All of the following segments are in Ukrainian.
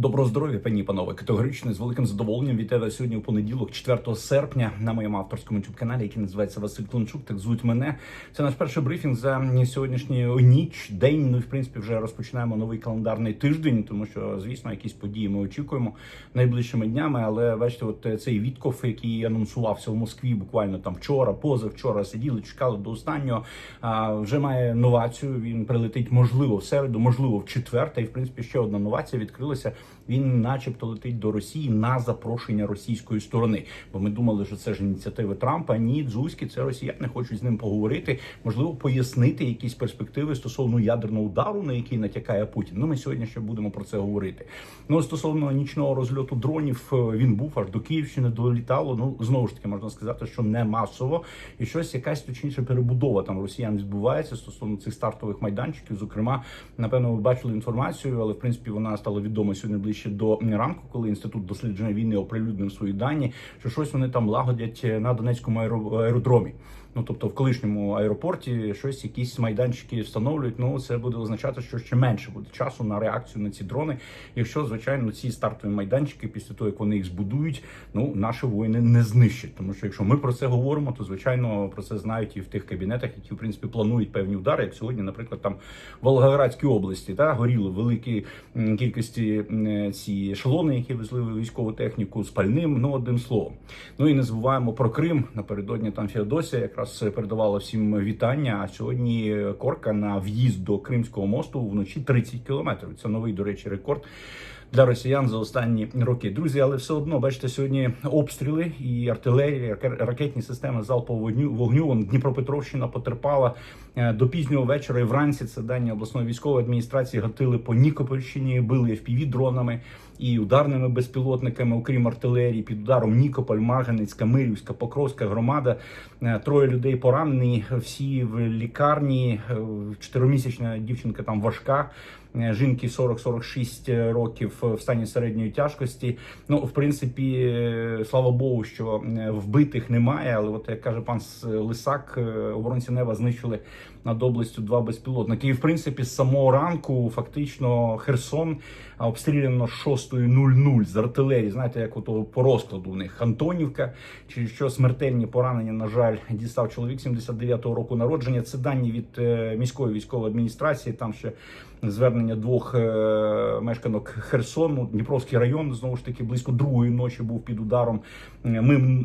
Доброго здоров'я, пані і панове. Категорично з великим задоволенням вітаю вас сьогодні у понеділок, 4 серпня, на моєму авторському youtube каналі, який називається Василь Клончук. Так звуть мене. Це наш перший брифінг за сьогоднішню ніч, день. Ну і в принципі вже розпочинаємо новий календарний тиждень, тому що звісно якісь події ми очікуємо найближчими днями. Але бачите, от цей Вітков, який анонсувався в Москві, буквально там вчора, позавчора сиділи, чекали до останнього. А вже має новацію. Він прилетить можливо в середу, можливо, в четвер. Й в принципі ще одна новація відкрилася. Він, начебто, летить до Росії на запрошення російської сторони. Бо ми думали, що це ж ініціативи Трампа. Ні, дзузькі, це росіяни хочуть з ним поговорити, можливо, пояснити якісь перспективи стосовно ядерного удару, на який натякає Путін. Ну, ми сьогодні ще будемо про це говорити. Ну стосовно нічного розльоту дронів, е, він був аж до Київщини, долітало. Ну знову ж таки можна сказати, що не масово, і щось якась точніше перебудова там росіян відбувається стосовно цих стартових майданчиків. Зокрема, напевно, ви бачили інформацію, але в принципі вона стала відома сьогодні ближче до ранку, коли інститут дослідження війни оприлюднив свої дані, що щось вони там лагодять на Донецькому аеро- аеродромі. Ну тобто в колишньому аеропорті щось, якісь майданчики встановлюють. Ну це буде означати, що ще менше буде часу на реакцію на ці дрони. Якщо звичайно ці стартові майданчики, після того як вони їх збудують, ну наші воїни не знищать. Тому що якщо ми про це говоримо, то звичайно про це знають і в тих кабінетах, які в принципі планують певні удари. Як сьогодні, наприклад, там в Волгоградській області та горіли великі кількості ці ешелони, які везли військову техніку з пальним. Ну одним словом. Ну і не забуваємо про Крим. Напередодні там Феодосія якраз передавала всім вітання. А сьогодні корка на в'їзд до Кримського мосту вночі 30 кілометрів. Це новий, до речі, рекорд. Для росіян за останні роки, друзі, але все одно бачите сьогодні обстріли і артилерія, раке- ракетні системи залпового вогню. Вон Дніпропетровщина потерпала е, до пізнього вечора. І вранці це дані обласної військової адміністрації гатили по Нікопольщині, били fpv дронами і ударними безпілотниками, окрім артилерії, під ударом Нікополь, Маганицька, Мирівська, Покровська громада. Е, Троє людей поранені, всі в лікарні. Е, Чотиримісячна дівчинка там важка. Е, Жінки 40-46 років в стані середньої тяжкості. Ну, в принципі, е, слава Богу, що е, вбитих немає. Але от як каже пан Лисак, е, оборонці неба знищили над областю два безпілотники. І в принципі, з самого ранку фактично Херсон обстріляно 6.00 з артилерії. Знаєте, як ото по розкладу у них Антонівка, через що смертельні поранення, на жаль, дістав чоловік 79-го року народження. Це дані від е, міської військової адміністрації. Там ще звернення двох е, мешканок Херсону, Дніпровський район знову ж таки близько другої ночі був під ударом е,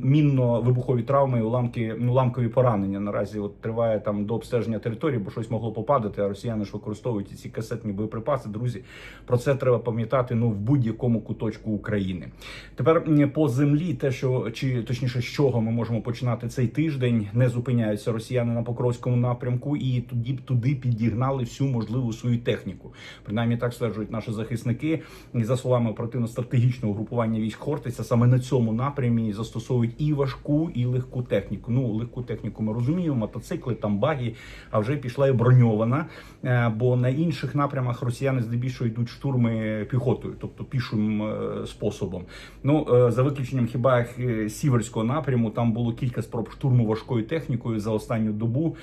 мінно-вибухові травми, уламки, уламкові поранення. Наразі от триває там до обстеження території, бо щось могло попадати. А росіяни ж використовують ці касетні боєприпаси. Друзі, про це треба пам'ятати ну в будь-якому куточку України. Тепер по землі, те, що чи точніше, з чого ми можемо починати цей тиждень, не зупиняються росіяни на Покровському напрямку, і тоді туди підігнали всю можливу свою техніку. Принаймні так стверджують наші захисники. І за словами оперативно-стратегічного групування військ Хортиця, саме на цьому напрямі застосовують і важку, і легку техніку. Ну легку техніку ми розуміємо, мотоцикли, там баги, а вже пішла і броньована. Е, Бо на інших напрямах росіяни здебільшого йдуть штурми піхотою, тобто пішим е, способом. Ну е, за виключенням хіба сіверського напряму, там було кілька спроб штурму важкою технікою за останню добу.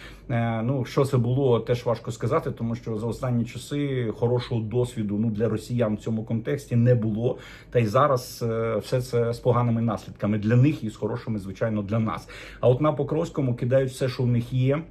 Ну що це було, теж важко сказати, тому що за останні часи хорошого досвіду ну для росіян в цьому контексті не було. Та й зараз е, все це з поганими наслідками для них і з хорошими, звичайно, для нас. А от на Покровському кидають все, що в них є.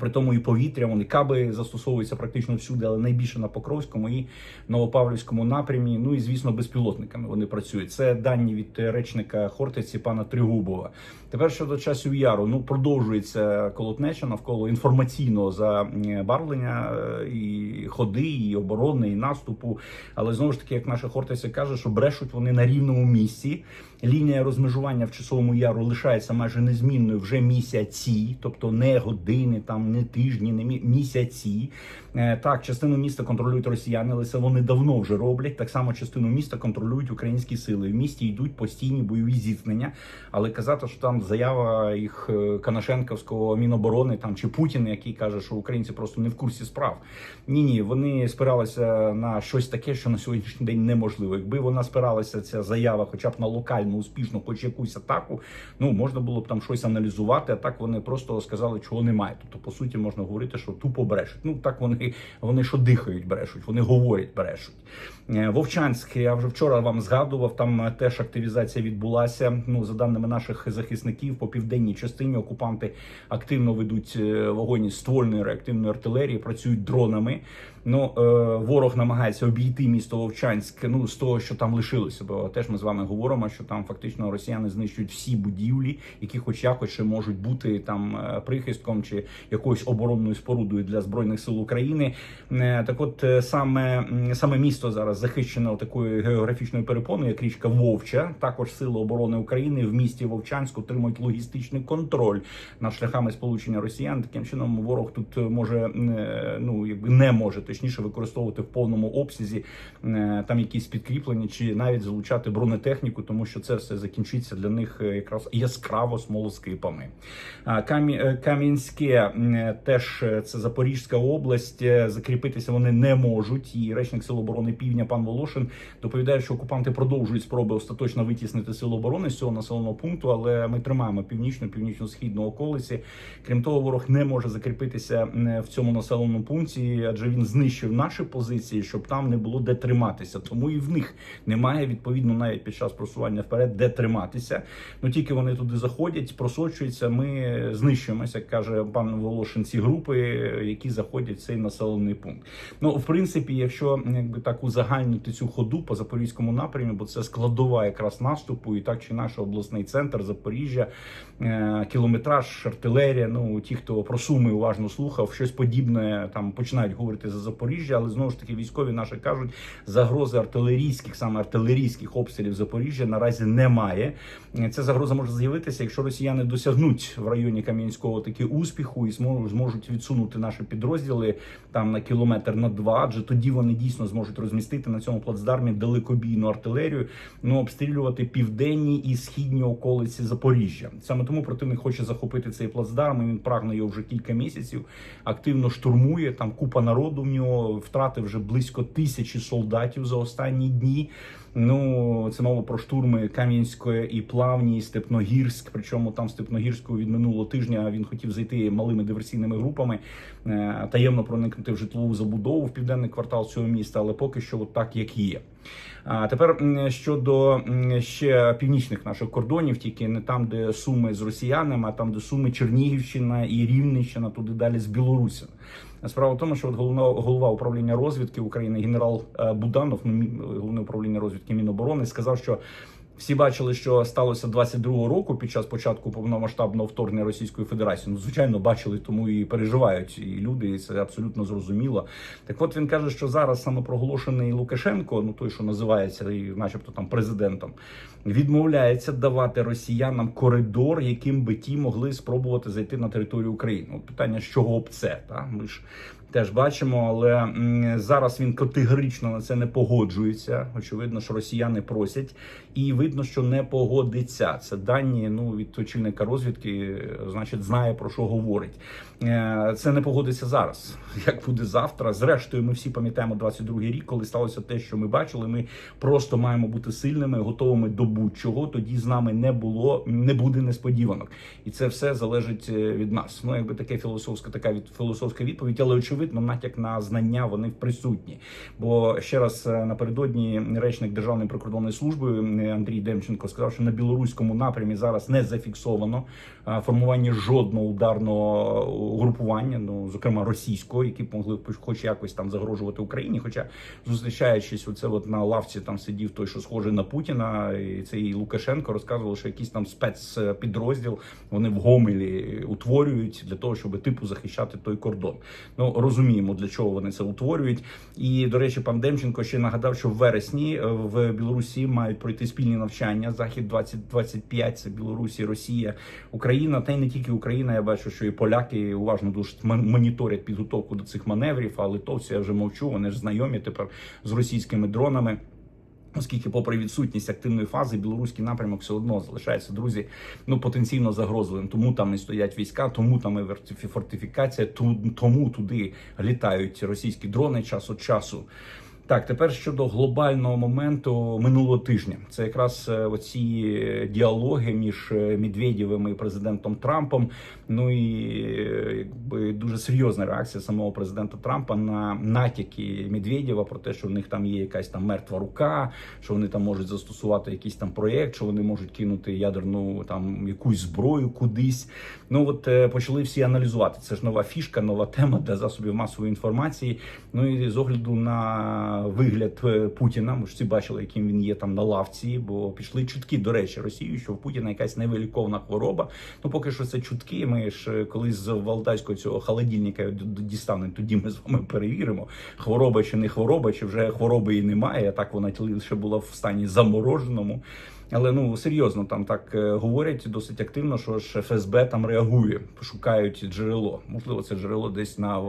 При тому і повітря, вони каби застосовуються практично всюди, але найбільше на Покровському і Новопавлівському напрямі. Ну і звісно, безпілотниками вони працюють. Це дані від е, речника Хортиці пана Тригубова. Тепер щодо часів яру, ну продовжується колотнеча навколо інформаційного забарвлення е, і ходи, і оборони, і наступу. Але знову ж таки, як наша Хортиця каже, що брешуть вони на рівному місці. Лінія розмежування в часовому яру лишається майже незмінною вже місяці, тобто не години, там не тижні, не мі- місяці. Е, Так, частину міста контролюють росіяни, але це вони давно вже роблять. Так само частину міста контролюють українські сили. В місті йдуть постійні бойові зіткнення. Але казати, що там заява їх е, Канашенковського міноборони там чи Путіна, який каже, що українці просто не в курсі справ. Ні, ні, вони спиралися на щось таке, що на сьогоднішній день неможливо. Якби вона спиралася ця заява, хоча б на локальну успішну, хоч якусь атаку, ну можна було б там щось аналізувати. А так вони просто сказали, чого немає. Тобто, по суті, можна говорити, що тупо брешуть. Ну так вони вони що дихають, брешуть, вони говорять, брешуть. Е, Вовчанськ, я вже вчора вам згадував. Там е, теж активізація відбулася. Ну за даними наших захисників, по південній частині окупанти активно ведуть е, вогонь ствольної реактивної артилерії, працюють дронами. Ну ворог намагається обійти місто Вовчанськ. Ну з того, що там лишилося, бо теж ми з вами говоримо, що там фактично росіяни знищують всі будівлі, які, хоч якось можуть бути там прихистком чи якоюсь оборонною спорудою для збройних сил України. Так, от саме саме місто зараз захищено такою географічною перепоною, як річка Вовча. Також сили оборони України в місті Вовчанськ отримують логістичний контроль над шляхами сполучення росіян. Таким чином ворог тут е, може е, ну якби не може точніше використовувати в повному обсязі е, там якісь підкріплення чи навіть залучати бронетехніку, тому що це все закінчиться для них якраз яскраво смолоскипами. Кам'янське теж це Запорізька область. Закріпитися вони не можуть. І речник Сил оборони Півдня пан Волошин доповідає, що окупанти продовжують спроби остаточно витіснити сил оборони з цього населеного пункту, але ми тримаємо північну, північно-східну околиці. Крім того, ворог не може закріпитися м, в цьому населеному пункті, адже він знищив наші позиції, щоб там не було де триматися. Тому і в них немає відповідно навіть під час просування вперед, де триматися. Ну тільки вони туди заходять, просочуються. Ми знищуємося, як каже пан Волошин. Ці групи, які заходять в цей населений пункт. Ну в принципі, якщо якби так узагальнити цю ходу по запорізькому напрямі, бо це складова якраз наступу, і так чи наш обласний центр Запоріжжя, е, кілометраж, артилерія. Ну ті, хто про суми уважно слухав, щось подібне там починають говорити за Запоріжжя, але знову ж таки військові наші кажуть, загрози артилерійських, саме артилерійських обстрілів Запоріжжя наразі немає. Ця загроза може з'явитися, якщо росіяни досягнуть в районі Кам'янського таки успіху і зможуть відсунути наші підрозділи там на кілометр на два. Адже тоді вони дійсно зможуть розмістити на цьому плацдармі далекобійну артилерію, ну обстрілювати південні і східні околиці Запоріжжя. Саме тому противник хоче захопити цей плацдарм. Він прагне його вже кілька місяців. Активно штурмує там купа народу. В нього втрати вже близько тисячі солдатів за останні дні. Ну, це мова про штурми Кам'янської і Плавні, і Степногірськ. Причому там Степногірську від минулого тижня він хотів зайти малими диверсійними групами, е, таємно проникнути в житлову забудову в південний квартал цього міста, але поки що от так як є. А тепер щодо ще північних наших кордонів, тільки не там, де суми з росіянами, а там, де суми Чернігівщина і Рівненщина, туди далі з Білорусі. Справа в тому, що от головна голова управління розвідки України генерал е, Буданов, ну, головне управління розвідки Міноборони, сказав, що всі бачили, що сталося 22-го року під час початку повномасштабного вторгнення Російської Федерації. Ну, звичайно, бачили, тому і переживають і люди, і це абсолютно зрозуміло. Так, от він каже, що зараз саме проголошений Лукашенко, ну той, що називається, і, начебто там президентом, відмовляється давати росіянам коридор, яким би ті могли спробувати зайти на територію України. От питання, з чого б це? Та ми ж теж бачимо, але зараз він категорично на це не погоджується. Очевидно, що росіяни просять, і видно, що не погодиться. Це дані ну від очільника розвідки, значить, знає про що говорить. Е, Це не погодиться зараз. Як буде завтра? Зрештою, ми всі пам'ятаємо 22-й рік, коли сталося те, що ми бачили. Ми просто маємо бути сильними, готовими до будь-чого. Тоді з нами не було, не буде несподіванок, і це все залежить е, від нас. Ну, якби таке філософська, така від філософська відповідь, але очевидно, натяк на знання вони присутні. Бо ще раз е, напередодні речник Державної прикордонної служби е, Андрій Демченко сказав, що на білоруському напрямі зараз не зафіксовано е, формування жодного ударного групування, ну зокрема російського, які б могли хоч якось там загрожувати Україні. Хоча зустрічаючись, оце от на лавці там сидів той, що схожий на Путіна, і цей Лукашенко розказував, що якийсь там спецпідрозділ вони в Гомелі утворюють для того, щоб типу захищати той кордон. Ну розуміємо для чого вони це утворюють. І до речі, пан Демченко ще нагадав, що в вересні е, в Білорусі мають пройти спільні навчання. Захід 2025 це Білорусі, Росія, Україна, та й не тільки Україна. Я бачу, що і поляки уважно дуже мон- моніторять підготовку до цих маневрів. А литовці я вже мовчу. Вони ж знайомі тепер з російськими дронами. Оскільки, попри відсутність активної фази, білоруський напрямок все одно залишається друзі, ну потенційно загрозливим. Тому там і стоять війська, тому там і фортифікація, тому туди літають російські дрони час від часу. Так, тепер щодо глобального моменту минулого тижня, це якраз е, оці діалоги між е, Медведєвим і президентом Трампом. Ну і е, якби дуже серйозна реакція самого президента Трампа на натяки Медведєва про те, що в них там є якась там мертва рука, що вони там можуть застосувати якийсь там проєкт, що вони можуть кинути ядерну там якусь зброю кудись. Ну от почали всі аналізувати. Це ж нова фішка, нова тема для засобів масової інформації. Ну і з огляду на вигляд е, Путіна, ми ж всі бачили, яким він є там на лавці, бо пішли чутки до речі, Росію, що в Путіна якась невиліковна хвороба. Ну поки що це чутки. Ми ж е, колись з Валдайського цього холодильника дістанемо, тоді ми з вами перевіримо, хвороба чи не хвороба, чи вже хвороби і немає. Так вона лише була в стані замороженому. Але ну серйозно там так е, говорять досить активно, що ж ФСБ там реагує, шукають джерело. Можливо, це джерело десь на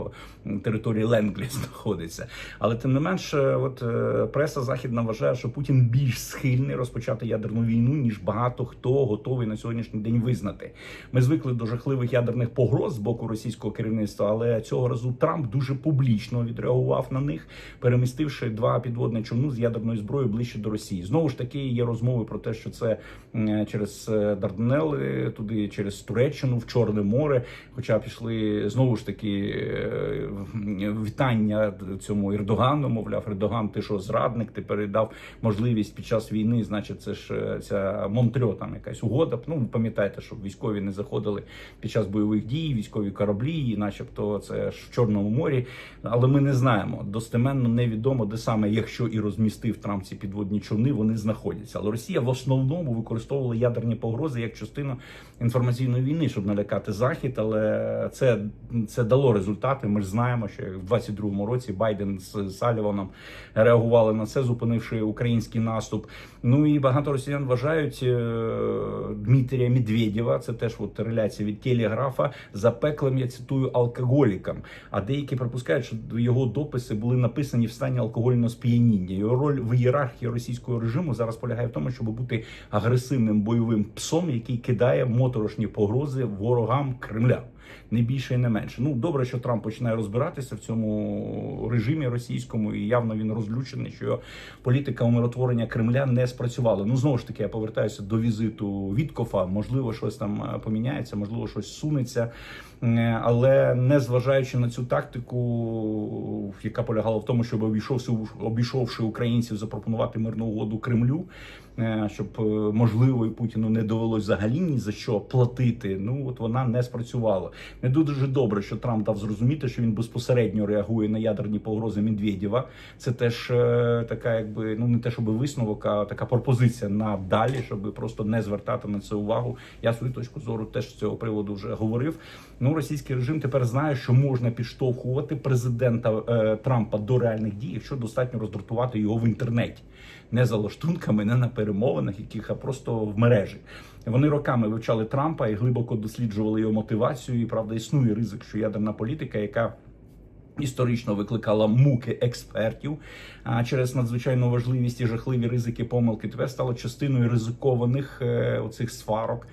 території Ленглі знаходиться. Але тим не менше, от е, преса західна вважає, що Путін більш схильний розпочати ядерну війну, ніж багато хто готовий на сьогоднішній день визнати. Ми звикли до жахливих ядерних погроз з боку російського керівництва, але цього разу Трамп дуже публічно відреагував на них, перемістивши два підводні човни з ядерною зброєю ближче до Росії. Знову ж таки, є розмови про те, що це через е, Дарданели, туди через Туреччину в Чорне море. Хоча пішли знову ж таки е, вітання цьому Ердогану. Мовляв, Ердоган, ти що зрадник, ти передав можливість під час війни. Значить, це ж е, ця Монтрьо, там якась угода. Ну ви пам'ятаєте, щоб військові не заходили під час бойових дій, військові кораблі, і начебто це ж в Чорному морі. Але ми не знаємо достеменно невідомо, де саме, якщо і розмістив Трамп ці підводні човни, вони знаходяться. Але Росія в основному використовувала ядерні погрози як частину інформаційної війни, щоб налякати захід. Але це, це дало результати. Ми ж знаємо, що в 22-му році Байден з Саліваном реагували на це, зупинивши український наступ. Ну і багато росіян вважають е, Дмитрія Медведєва, це теж от реляція від телеграфа, запеклим, я цитую, алкоголіком. А деякі припускають, що його дописи були написані в стані алкогольного сп'яніння. Його роль в ієрархії російського режиму зараз полягає в тому, щоб бути агресивним бойовим псом, який кидає моторошні погрози ворогам Кремля. Не більше і не менше. Ну добре, що Трамп починає розбиратися в цьому режимі російському, і явно він розлючений, що політика умиротворення Кремля не спрацювала. Ну знову ж таки, я повертаюся до візиту Віткофа. Можливо, щось там е, поміняється, можливо, щось сунеться. Е, Але не зважаючи на цю тактику, яка полягала в тому, щоб обійшовши, обійшовши українців, запропонувати мирну угоду Кремлю, е, щоб можливо і Путіну не довелось взагалі ні за що платити. Ну от вона не спрацювала. Не дуже добре, що Трамп дав зрозуміти, що він безпосередньо реагує на ядерні погрози Медведєва. Це теж е, така, якби ну не те, щоб висновок, а така пропозиція на далі, щоб просто не звертати на це увагу. Я свою точку зору теж з цього приводу вже говорив. Ну, російський режим тепер знає, що можна підштовхувати президента е, Трампа до реальних дій, якщо достатньо роздратувати його в інтернеті, не за лаштунками, не на перемовинах, яких а просто в мережі. Вони роками вивчали Трампа і глибоко досліджували його мотивацію. І правда, існує ризик, що ядерна політика, яка Історично викликала муки експертів а через надзвичайну важливість і жахливі ризики помилки тепер стало частиною ризикованих е, оцих сварок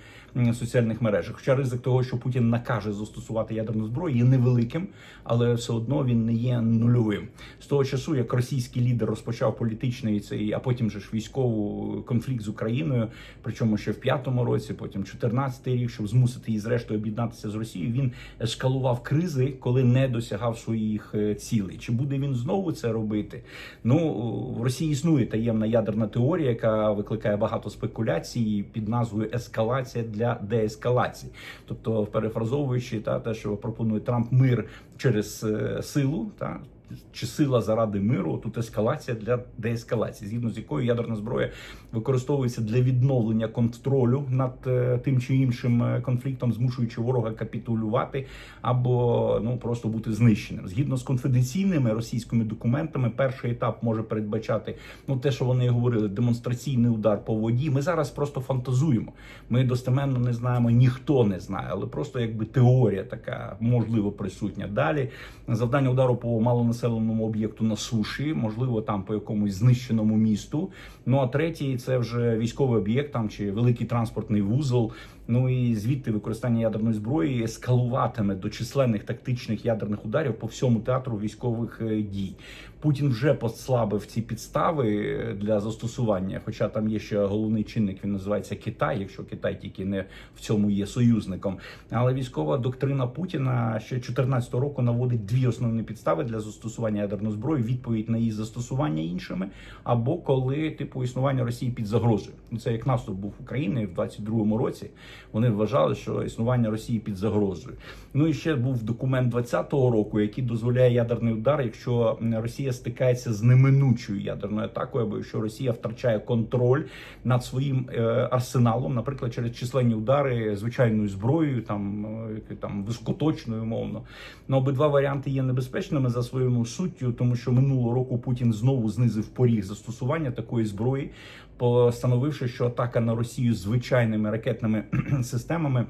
соціальних мережах. Хоча ризик того, що Путін накаже застосувати ядерну зброю, є невеликим, але все одно він не є нульовим. З того часу, як російський лідер розпочав політичний цей, а потім же ж військовий конфлікт з Україною, причому ще в п'ятому році, потім 14-й рік, щоб змусити її зрештою об'єднатися з Росією, він ескалував кризи, коли не досягав своїх е, цілей. Чи буде він знову це робити? Ну в Росії існує таємна ядерна теорія, яка викликає багато спекуляцій під назвою ескалація для деескалації. Тобто, перефразовуючи та те, що пропонує Трамп мир через е, силу, та чи сила заради миру, тут ескалація для деескалації, згідно з якою ядерна зброя використовується для відновлення контролю над е, тим чи іншим е, конфліктом, змушуючи ворога капітулювати або ну просто бути знищеним. Згідно з конфіденційними російськими документами, перший етап може передбачати ну те, що вони говорили, демонстраційний удар по воді. Ми зараз просто фантазуємо. Ми достеменно не знаємо, ніхто не знає, але просто якби теорія така можливо присутня. Далі завдання удару по малонаселеному об'єкту на суші, можливо, там по якомусь знищеному місту. Ну а третій це вже військовий об'єкт там чи великий транспортний вузол. Ну і звідти використання ядерної зброї ескалуватиме до численних тактичних ядерних ударів по всьому театру військових е, дій. Путін вже послабив ці підстави е, для застосування. Хоча там є ще головний чинник, він називається Китай, якщо Китай тільки не в цьому є союзником. Але військова доктрина Путіна ще 14 року наводить дві основні підстави для застосування ядерної зброї: відповідь на її застосування іншими, або коли типу існування Росії під загрозою. Це як наступ був України в 22-му році. Вони вважали, що існування Росії під загрозою. Ну і ще був документ 20-го року, який дозволяє ядерний удар, якщо Росія стикається з неминучою ядерною атакою, або якщо Росія втрачає контроль над своїм е, арсеналом, наприклад, через численні удари звичайною зброєю, там е, там високоточною, мовно. Ну, обидва варіанти є небезпечними за своєю суттю, тому що минулого року Путін знову знизив поріг застосування такої зброї, постановивши, що атака на Росію звичайними ракетними системами.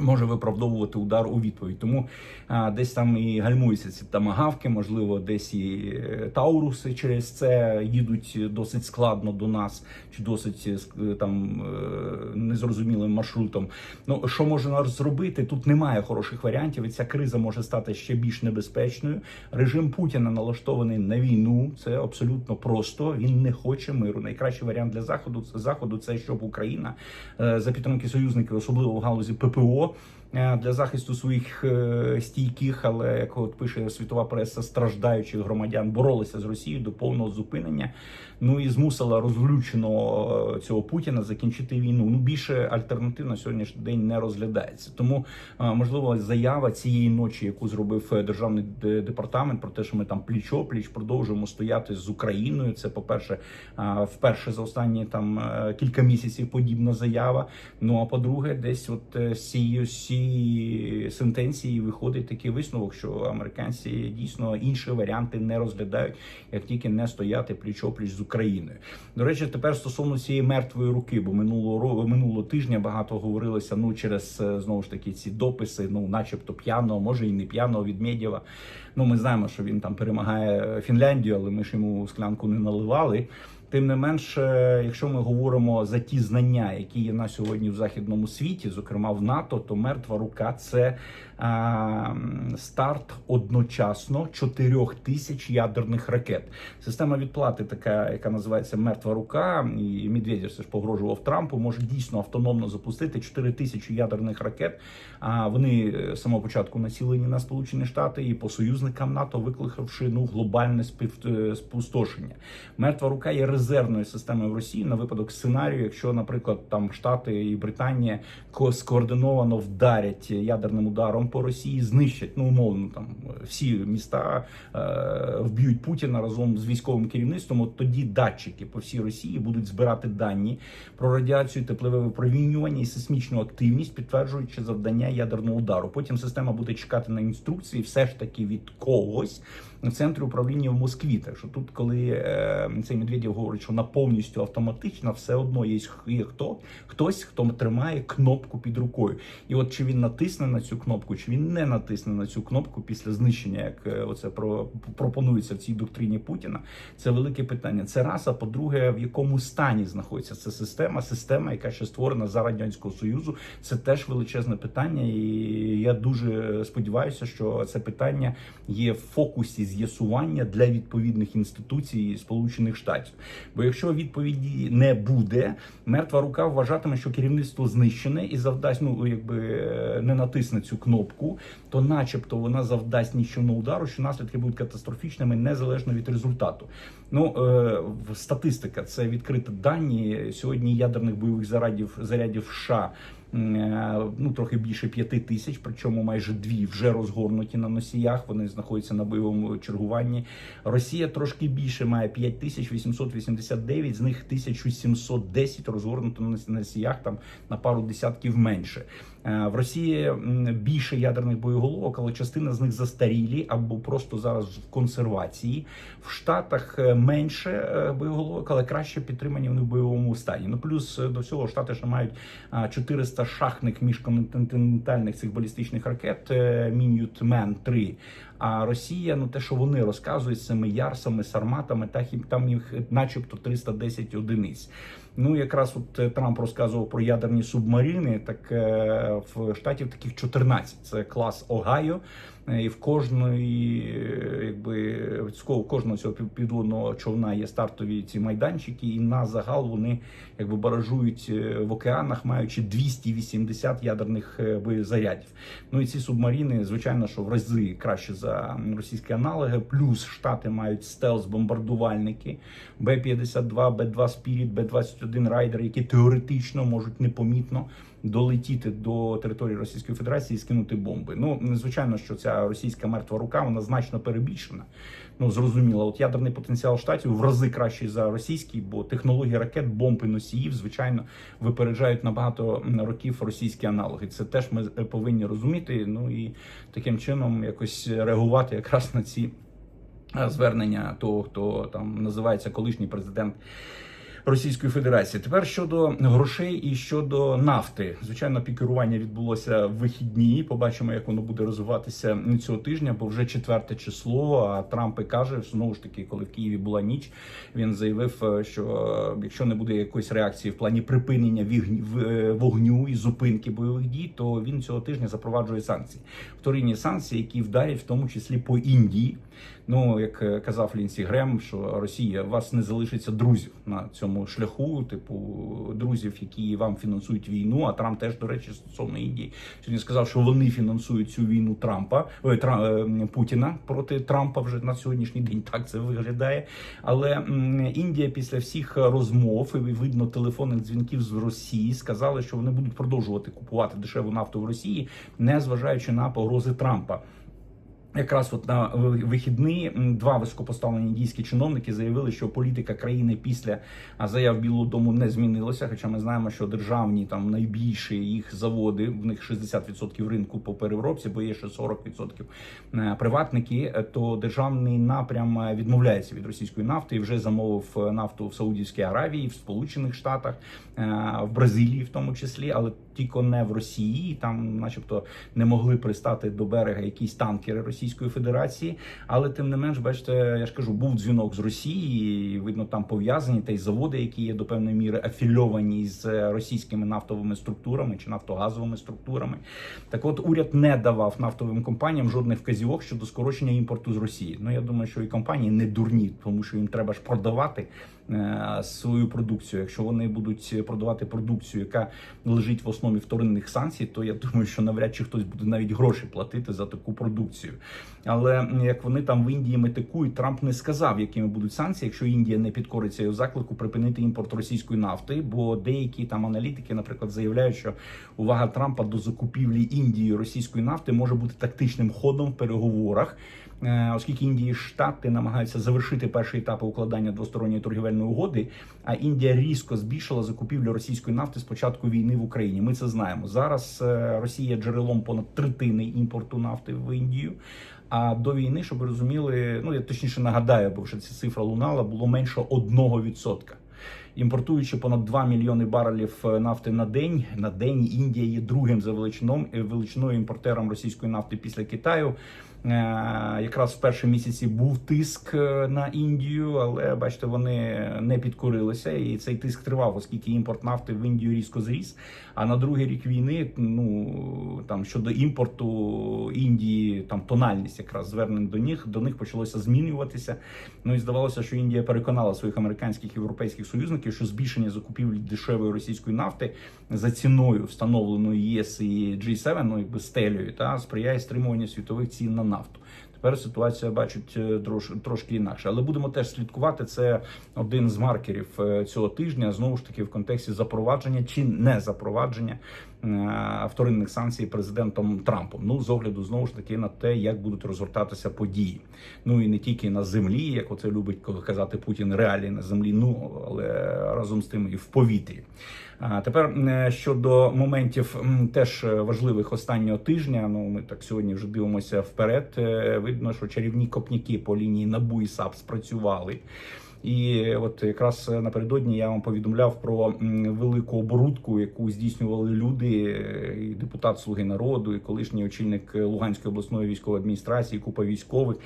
Може виправдовувати удар у відповідь, тому а, десь там і гальмуються ці тамагавки, можливо, десь і е, тауруси через це їдуть досить складно до нас, чи досить е, там е, незрозумілим маршрутом. Ну що можна зробити? Тут немає хороших варіантів, і ця криза може стати ще більш небезпечною. Режим Путіна налаштований на війну. Це абсолютно просто. Він не хоче миру. Найкращий варіант для заходу це заходу. Це щоб Україна за підтримки союзників, особливо в галузі ППО. Е, Для захисту своїх е, стійких, але як от пише світова преса, страждаючих громадян боролися з Росією до повного зупинення. Ну і змусила розлюченого е, цього Путіна закінчити війну. Ну більше альтернатив на сьогоднішній день не розглядається. Тому е, можливо заява цієї ночі, яку зробив е, державний департамент, про те, що ми там пліч пліч продовжуємо стояти з Україною. Це по перше, вперше за останні там кілька місяців подібна заява. Ну а по-друге, десь от з цієї сентенції виходить такий висновок, що американці дійсно інші варіанти не розглядають, як тільки не стояти пліч пліч з. До речі, тепер стосовно цієї мертвої руки, бо минулого минулого тижня багато говорилося ну через е, знову ж таки ці дописи, ну начебто п'яного, може і не п'яного від Медєва. Ну ми знаємо, що він там перемагає Фінляндію, але ми ж йому склянку не наливали. Тим не менш, е, якщо ми говоримо за ті знання, які є на сьогодні в західному світі, зокрема в НАТО, то мертва рука це старт одночасно чотирьох тисяч ядерних ракет. Система відплати, така яка називається мертва рука, і Медведєв все ж погрожував Трампу, може дійсно автономно запустити 4 тисячі ядерних ракет. А вони е, з самого початку націлені на Сполучені Штати і по союзникам НАТО, викликавши ну глобальне е, спустошення. Мертва рука є резервною системою в Росії на випадок сценарію, якщо, наприклад, там Штати і Британія ко- скоординовано вдарять ядерним ударом по Росії, знищать ну умовно там всі міста е, вб'ють Путіна разом з військовим керівництвом. От тоді датчики по всій Росії будуть збирати дані про радіацію, теплове випромінювання і сейсмічну активність, підтверджуючи завдання ядерного удару. Потім система буде чекати на інструкції, все ж таки від когось центрі управління в Москві. Так що тут, коли е, цей Медведєв говорить, що вона повністю автоматична, все одно є, є хто хтось, хто тримає кнопку під рукою. І от чи він натисне на цю кнопку, чи він не натисне на цю кнопку після знищення, як е, оце про пропонується в цій доктрині Путіна, це велике питання. Це раз, а по-друге, в якому стані знаходиться ця система, система, яка ще створена за радянського союзу. Це теж величезне питання, і я дуже сподіваюся, що це питання є в фокусі з'ясування для відповідних інституцій Сполучених Штатів. Бо якщо відповіді не буде, мертва рука вважатиме, що керівництво знищене і завдасть, ну якби е, не натисне цю кнопку, то, начебто, вона завдасть нічого удару, що наслідки будуть катастрофічними незалежно від результату. Ну е, статистика це відкриті дані сьогодні ядерних бойових зарядів зарядів США. Е, Ну, трохи більше п'яти тисяч, причому майже дві вже розгорнуті на носіях. Вони знаходяться на бойовому чергуванні. Росія трошки більше має 5889, з них 1710 розгорнуто на носіях, там на пару десятків менше. Е, В Росії більше ядерних боєголовок, але частина з них застарілі або просто зараз в консервації. В Штатах е, менше е, боєголовок, але краще підтримані вони в бойовому стані. Ну плюс до всього штати ще мають а, 400 шахтних міжконтинентальних цих балістичних ракет Мін'ютмен 3 А Росія, ну те, що вони розказують з цими ярсами, сарматами, так і там їх, начебто, 310 одиниць. Ну, якраз от е, Трамп розказував про ядерні субмарини. Так е, в штатів таких 14. Це клас Огайо. Е, І в кожної, е, якби з кожного цього підводного човна є стартові ці майданчики, і на загал вони якби баражують е, в океанах, маючи 280 ядерних боєзарядів. Ну і ці субмарини, звичайно, що в рази краще за російські аналоги. Плюс штати мають стелс-бомбардувальники Б-52, Б-2 Spirit, Б-21 Райдер, які теоретично можуть непомітно долетіти до території Російської Федерації і скинути бомби. Ну звичайно, що ця російська мертва рука вона значно перебільшена. Ну зрозуміло, от ядерний потенціал штатів в рази кращий за російський, бо технології ракет, бомб і носіїв, звичайно, випереджають на багато років російські аналоги. Це теж ми е, повинні розуміти. Ну і таким чином якось реагувати якраз на ці е, звернення того, хто там називається колишній президент. Російської Федерації тепер щодо грошей і щодо нафти, звичайно, пікерування відбулося в вихідні. Побачимо, як воно буде розвиватися цього тижня, бо вже четверте число. А Трамп і каже, знову ж таки, коли в Києві була ніч, він заявив, е, що е, якщо не буде якоїсь реакції в плані припинення е, вогню і зупинки бойових дій, то він цього тижня запроваджує санкції. Вторинні санкції, які вдарять в тому числі по Індії. Ну як е, казав Лінсі Грем, що Росія у вас не залишиться друзів на цьому шляху, типу друзів, які вам фінансують війну. А Трамп теж, до речі, стосовно Індії сьогодні сказав, що вони фінансують цю війну Трампа ой, Тра, е, Путіна проти Трампа вже на сьогоднішній день. Так це виглядає. Але Індія після всіх розмов і видно телефонних дзвінків з Росії сказали, що вони будуть продовжувати купувати дешеву нафту в Росії, не зважаючи на погрози Трампа. Якраз от на вихідні два високопоставлені індійські чиновники заявили, що політика країни після заяв Білого Дому не змінилася. Хоча ми знаємо, що державні там найбільші їх заводи, в них 60% ринку по переробці, бо є ще 40% е, приватники. е, То державний напрям е, відмовляється від російської нафти і вже замовив нафту в Саудівській Аравії, в Сполучених Штатах, в Бразилії, в тому числі, але тільки не в Росії. Там, начебто, не могли пристати до берега якісь танкери Російської Федерації. Але тим не менш, бачите, я ж кажу, був дзвінок з Росії. і, Видно, там пов'язані та й заводи, які є до певної міри афільовані з е, російськими нафтовими структурами чи нафтогазовими структурами. Так, от уряд не давав нафтовим компаніям жодних вказівок щодо скорочення імпорту з Росії. Ну я думаю, що і компанії не дурні, тому що їм треба ж продавати свою продукцію. Якщо вони будуть продавати продукцію, яка лежить в основі вторинних санкцій, то я думаю, що навряд чи хтось буде навіть гроші платити за таку продукцію. Але як вони там в Індії метикують, Трамп не сказав, якими будуть санкції, якщо Індія не підкориться його заклику припинити імпорт російської нафти. Бо деякі там аналітики, наприклад, заявляють, що увага Трампа до закупівлі Індії російської нафти може бути тактичним ходом в переговорах. Е, Оскільки Індії Штати намагаються завершити перший етап укладання двосторонньої торгівельної угоди, а Індія різко збільшила закупівлю російської нафти з початку війни в Україні. Ми це знаємо. Зараз е, Росія джерелом понад третини імпорту нафти в Індію. А до війни, щоб ви розуміли, ну я точніше нагадаю, бо вже ця цифра лунала, було менше 1%. Імпортуючи понад 2 мільйони барелів е, нафти на день, на день Індія є другим за величиною імпортером російської нафти після Китаю. Е, Якраз в перші місяці був тиск е, на Індію, але бачите, вони не підкорилися, і цей тиск тривав, оскільки імпорт нафти в Індію різко зріс. А на другий рік війни, ну там щодо імпорту Індії, там тональність якраз звернень до них до них почалося змінюватися. Ну і здавалося, що Індія переконала своїх американських і європейських союзників, що збільшення закупівлі дешевої російської нафти за ціною встановленою ЄС і G7, ну якби стелею, та сприяє стримуванню світових цін на нафту. Тепер ситуація бачить е, трош, трошки інакше, але будемо теж слідкувати. Це один з маркерів е, цього тижня. Знову ж таки, в контексті запровадження чи не запровадження е, вторинних санкцій президентом Трампом. Ну з огляду знову ж таки на те, як будуть розгортатися події. Ну і не тільки на землі, як оце любить казати Путін, реалії на землі, ну але разом з тим і в повітрі. А тепер щодо моментів теж важливих останнього тижня. Ну ми так сьогодні вже дивимося вперед. Е, Видно, що чарівні копняки по лінії НАБУ і САП спрацювали. І от якраз напередодні я вам повідомляв про велику оборудку, яку здійснювали люди, е, і депутат Слуги народу, і колишній очільник Луганської обласної військової адміністрації, купа військових.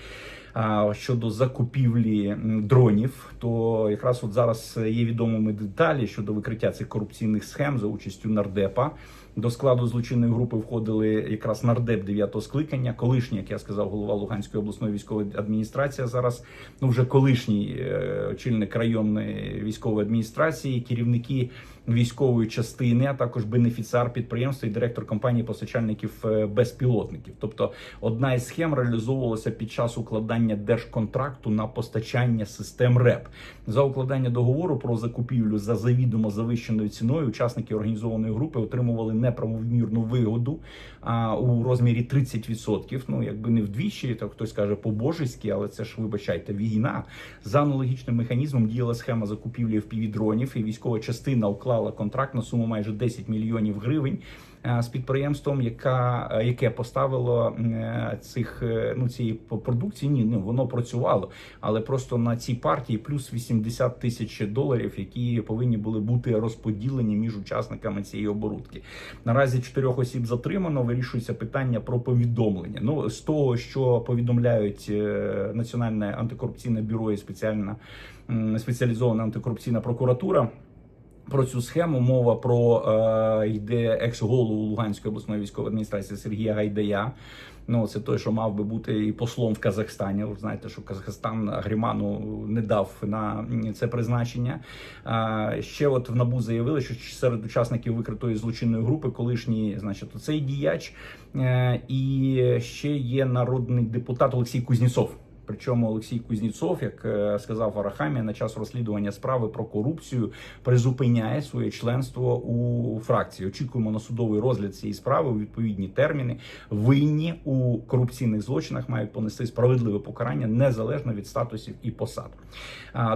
А щодо закупівлі дронів, то якраз от зараз є відомими деталі щодо викриття цих корупційних схем за участю нардепа. До складу злочинної групи входили якраз нардеп 9-го скликання, колишній, як я сказав, голова Луганської обласної військової адміністрації. Зараз ну вже колишній е, очільник районної військової адміністрації, керівники військової частини, а також бенефіціар підприємства і директор компанії постачальників е, безпілотників. Тобто, одна із схем реалізовувалася під час укладання держконтракту на постачання систем РЕП за укладання договору про закупівлю за завідомо завищеною ціною. Учасники організованої групи отримували неправомірну вигоду а, у розмірі 30%. Ну якби не вдвічі, то хтось каже по-божеськи, але це ж вибачайте, війна за аналогічним механізмом діяла схема закупівлі впівдронів, і військова частина уклала контракт на суму майже 10 мільйонів гривень. е, З підприємством, яка е, яке поставило е, цих ну цієї продукції, ні, ну воно працювало, але просто на цій партії плюс 80 тисяч доларів, які повинні були бути розподілені між учасниками цієї оборудки. Наразі чотирьох осіб затримано. Вирішується питання про повідомлення. Ну з того, що повідомляють Національне антикорупційне бюро і спеціальна спеціалізована антикорупційна прокуратура. Про цю схему мова про е, йде екс-голову Луганської обласної військової адміністрації Сергія Гайдая. Ну це той, що мав би бути і послом в Казахстані. Ви знаєте, що Казахстан Гріману не дав на це призначення. А, ще от в НАБУ заявили, що серед учасників викритої злочинної групи, колишній, значить, цей діяч, е, і ще є народний депутат Олексій Кузнєцов. Причому Олексій Кузнєцов, як е, сказав Арахамія, на час розслідування справи про корупцію призупиняє своє членство у фракції. Очікуємо на судовий розгляд цієї справи у відповідні терміни. Винні у корупційних злочинах мають понести справедливе покарання незалежно від статусів і посад.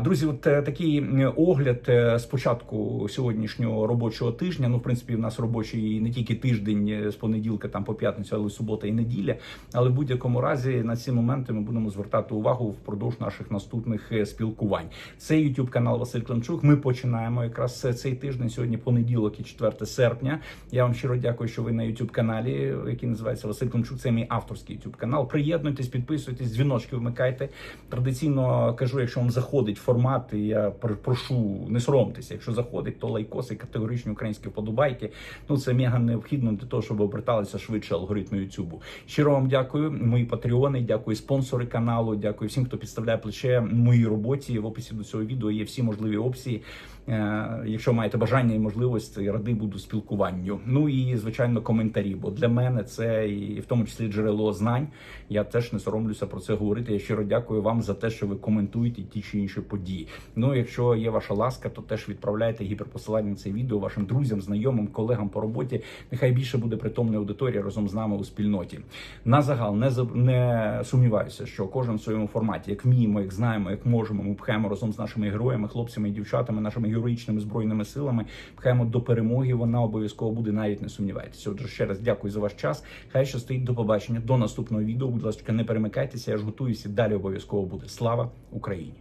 Друзі, от е, такий огляд е, з початку сьогоднішнього робочого тижня. Ну, в принципі, в нас робочий не тільки тиждень е, з понеділка, там по п'ятницю, але й субота і неділя. Але в будь-якому разі на ці моменти ми будемо звертати увагу впродовж наших наступних е, спілкувань. Це YouTube канал Василь Климчук. Ми починаємо якраз цей тиждень. Сьогодні понеділок і 4 серпня. Я вам щиро дякую, що ви на YouTube каналі, який називається Василь Климчук. Це мій авторський YouTube канал. Приєднуйтесь, підписуйтесь, дзвіночки вмикайте. Традиційно кажу, якщо вам заходить формат, я прошу не соромтеся. Якщо заходить, то лайкоси, категоричні українські вподобайки. Ну це мега необхідно для того, щоб оберталися швидше алгоритми YouTube. Щиро вам дякую, мої патреони. Дякую спонсори каналу. Дякую всім, хто підставляє плече моїй роботі. В описі до цього відео є всі можливі опції. Е, Якщо маєте бажання і можливості, радий буду спілкуванню. Ну і звичайно, коментарі. Бо для мене це і в тому числі джерело знань. Я теж не соромлюся про це говорити. Я щиро дякую вам за те, що ви коментуєте ті чи інші події. Ну, якщо є ваша ласка, то теж відправляйте гіперпосилання на це відео вашим друзям, знайомим, колегам по роботі. Нехай більше буде притомної аудиторії разом з нами у спільноті. На загал не не сумніваюся, що кожен в своєму форматі, як вміємо, як знаємо, як можемо, ми пхаємо разом з нашими героями, хлопцями і дівчатами, нашими героїчними збройними силами, пхаємо до перемоги. Вона обов'язково буде, навіть не сумнівайтеся. Отже, ще раз дякую за ваш час. Хай що стоїть до побачення. До наступного відео. Будь ласка, не перемикайтеся. Я ж готуюся. Далі обов'язково буде. Слава Україні!